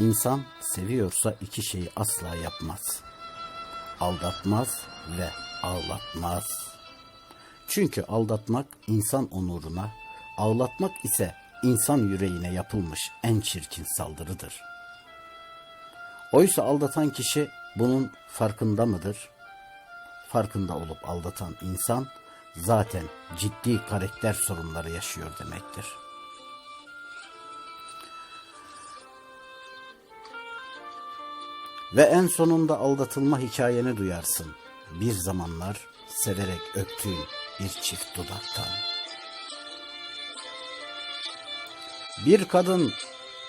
İnsan seviyorsa iki şeyi asla yapmaz. Aldatmaz ve ağlatmaz. Çünkü aldatmak insan onuruna, ağlatmak ise insan yüreğine yapılmış en çirkin saldırıdır. Oysa aldatan kişi bunun farkında mıdır? Farkında olup aldatan insan zaten ciddi karakter sorunları yaşıyor demektir. Ve en sonunda aldatılma hikayeni duyarsın. Bir zamanlar severek öptüğün bir çift dudaktan. Bir kadın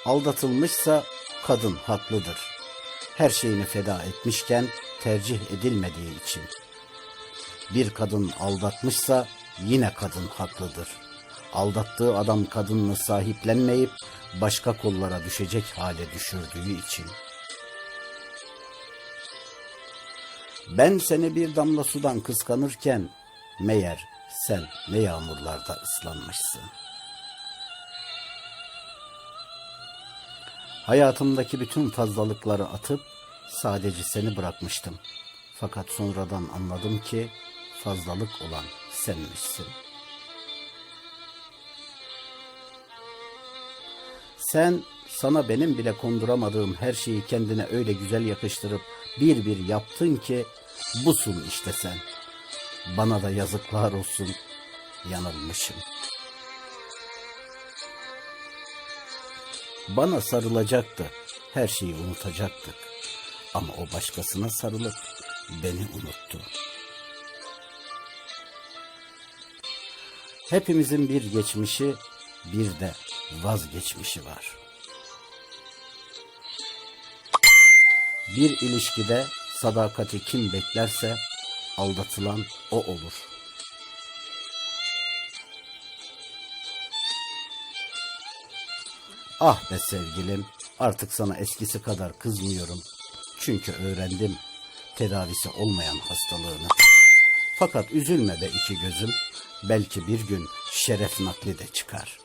aldatılmışsa kadın haklıdır. Her şeyini feda etmişken tercih edilmediği için. Bir kadın aldatmışsa yine kadın haklıdır. Aldattığı adam kadınını sahiplenmeyip başka kollara düşecek hale düşürdüğü için. Ben seni bir damla sudan kıskanırken meğer sen ne yağmurlarda ıslanmışsın. Hayatımdaki bütün fazlalıkları atıp sadece seni bırakmıştım. Fakat sonradan anladım ki fazlalık olan senmişsin. Sen sana benim bile konduramadığım her şeyi kendine öyle güzel yakıştırıp bir bir yaptın ki busun işte sen. Bana da yazıklar olsun yanılmışım. Bana sarılacaktı, her şeyi unutacaktık. Ama o başkasına sarılıp beni unuttu. Hepimizin bir geçmişi, bir de vazgeçmişi var. Bir ilişkide sadakati kim beklerse aldatılan o olur. Ah be sevgilim, artık sana eskisi kadar kızmıyorum. Çünkü öğrendim tedavisi olmayan hastalığını. Fakat üzülme be iki gözüm, belki bir gün şeref nakli de çıkar.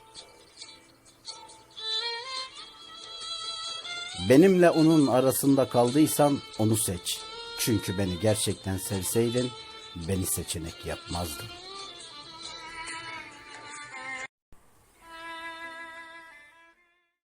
Benimle onun arasında kaldıysan onu seç. Çünkü beni gerçekten sevseydin beni seçenek yapmazdın.